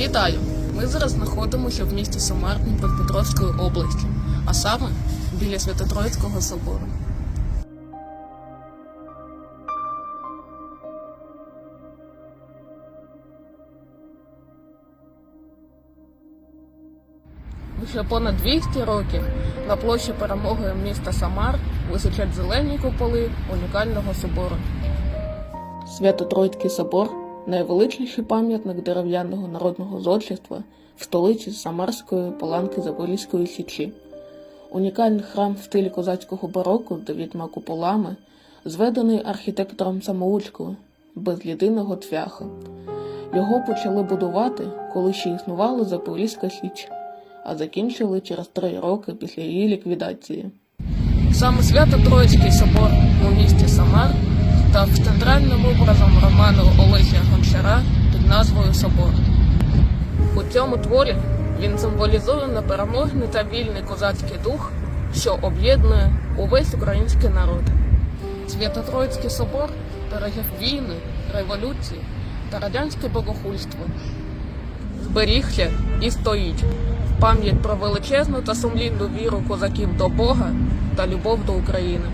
Вітаю! Ми зараз знаходимося в місті Самар Дніпропетровської області, а саме біля Свято-Троїцького собору. Вже понад 200 років на площі перемоги міста Самар височать зелені куполи унікального собору. Свято-Троїцький собор найвеличніший пам'ятник дерев'яного народного зодчества в столиці Самарської Паланки Запорізької Січі. Унікальний храм в стилі козацького бароко з дев'ятьма куполами, зведений архітектором самоучкою без єдиного цвяха. Його почали будувати, коли ще існувала Запорізька Січ, а закінчили через три роки після її ліквідації. Саме Свято-Троїцький собор у місті Самар став центральним образом роману під Собор. У цьому творі він символізує непереможний та вільний козацький дух, що об'єднує увесь український народ. Свято-Троїцький собор пережив війни, революції та радянське богохульство. Зберігся і стоїть в пам'ять про величезну та сумлінну віру козаків до Бога та любов до України.